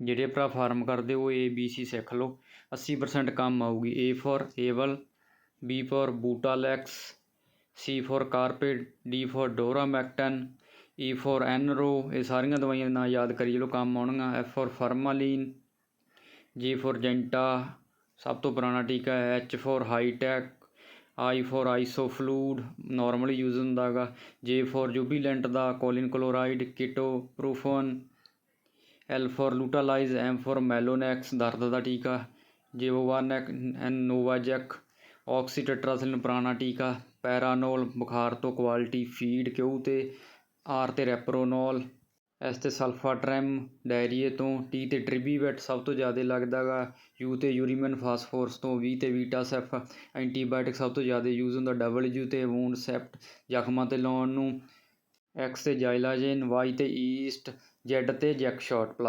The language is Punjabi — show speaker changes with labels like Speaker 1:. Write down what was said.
Speaker 1: ਜਿਹੜੇ ਭਰਾ ਫਾਰਮ ਕਰਦੇ, ਉਹ ਏ ਬੀ ਸੀ ਸਿੱਖ ਲਓ। 80% ਕੰਮ ਆਊਗੀ। A for Able B for Butalex C for carpet D for Doramectin E for Enro ਇਹ ਸਾਰੀਆਂ ਦਵਾਈਆਂ ਦੇ ਨਾਂ ਯਾਦ ਕਰੀ ਚਲੋ, ਕੰਮ ਆਉਣਗੀਆਂ। ਐਫ ਫੋਰ ਫਾਰਮਾਲੀਨ ਜੀ ਫੋਰ ਜੈਂਟਾ ਸਭ ਤੋਂ ਪੁਰਾਣਾ ਟੀਕਾ ਹੈ। H for Hitek I for Isoflud normally use ਹੁੰਦਾ ਹੈਗਾ। J for Jubilant the choline chloride ketoprofen L for Lutalyse M for Melonex ਦਰਦ ਦਾ ਟੀਕਾ, ਜੇਵੋਵਾਨੈਕ ਐਨ ਨੋਵਾਜੈਕ ਆਕਸੀਟੈਟਰਾਸਿਨ ਪੁਰਾਣਾ ਟੀਕਾ, ਪੈਰਾਨੋਲ, ਬੁਖਾਰ ਤੋਂ ਕੁਆਲਿਟੀ ਫੀਡ ਕਿਊ ਤੇ ਆਰ ਤੇ ਰੈਪਰੋਨੋਲ ਐਸ ਤੇ ਸਲਫਾਟ੍ਰੈਮ ਡਾਇਰੀਏ ਤੋਂ ਟੀ ਤੇ ਟ੍ਰਿਬੀਵੈਟ ਸਭ ਤੋਂ ਜ਼ਿਆਦਾ ਲੱਗਦਾ ਗਾ ਯੂ ਤੇ ਯੂਰੀਮਨ ਫਾਸਫੋਰਸ ਤੋਂ ਵੀ ਤੇ ਵੀਟਾਸੈਫ ਐਂਟੀਬਾਇਓਟਿਕ ਸਭ ਤੋਂ ਜ਼ਿਆਦਾ ਯੂਜ਼ ਹੁੰਦਾ ਡਬਲ ਯੂ ਤੇ ਵੂੰਡ ਸੈਪਟ ਜ਼ਖਮਾਂ ਤੇ ਲਾਉਣ ਨੂੰ ਐਕਸ ਤੇ ਜਾਈਲਾਜੇਨ ਵਾਈ ਅਤੇ ਈਸਟ ਜ਼ੈਡ ਅਤੇ ਜੈਕ ਸ਼ੋਟ ਪਲੱਸ